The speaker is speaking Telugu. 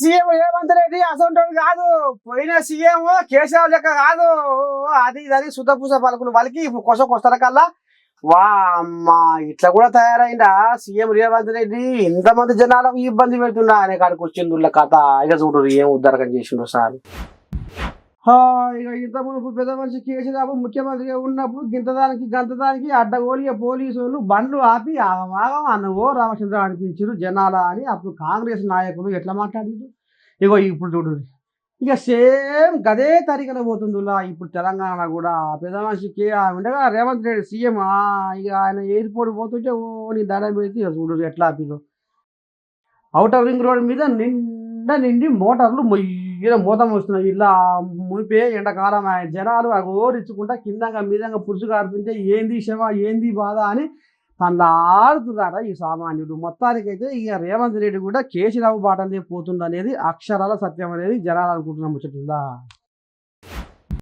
సీఎం రేవంత్ రెడ్డి అసలు కాదు. పోయిన సీఎం కేసీఆర్ లెక్క కాదు. అది ఇది అని పలుకులు వాళ్ళకి ఇప్పుడు కొస కల్లా వా అమ్మా ఇట్లా కూడా తయారైందా? సీఎం రేవంత్ రెడ్డి ఇంతమంది జనాలకు ఇబ్బంది పెడుతున్నా అనే కాడికి వచ్చింది కథ. ఇక చూడు ఏం ఉద్ధరకం చేసిండు సార్. ఇంత మునుపు పెద్ద మనిషి కేసీఆర్ ముఖ్యమంత్రిగా ఉన్నప్పుడు గింతదానికి గంతదానికి అడ్డగోలి పోలీసు వాళ్ళు బండ్లు ఆపి ఆగమాగం అన్నవో రామచంద్ర అనిపించారు జనాల అని. అప్పుడు కాంగ్రెస్ నాయకులు ఎట్లా మాట్లాడారు ఇగో ఇప్పుడు చూడు. ఇక సేమ్ గదే తరికన పోతుందిలా ఇప్పుడు తెలంగాణ కూడా. పెద్ద మనిషికి ఉండగా రేవంత్ రెడ్డి సీఎం ఇక ఆయన ఎయిర్పోర్ట్ పోతుంటే ఓ నీ దండం పెడితే చూడు ఎట్లా ఆపిలో అవుటర్ రింగ్ రోడ్ మీద నిండా నిండి మోటార్లు మొయ్యి ఈడ మూతం వస్తున్నాయి ఇలా మునిపే ఎండాకాలం జనాలు ఓరించుకుంటా కిందంగా మీదంగా పురుషు కార్పించే ఏంది శవ ఏంది బాధ అని తనలా ఆడుతున్నారా ఈ సామాన్యుడు మొత్తానికైతే ఇక రేవంత్ రెడ్డి కూడా కేసీరావు బాటలే పోతుండనేది అక్షరాల సత్యం అనేది జనాలు అనుకుంటున్నాం ముచ్చట్లా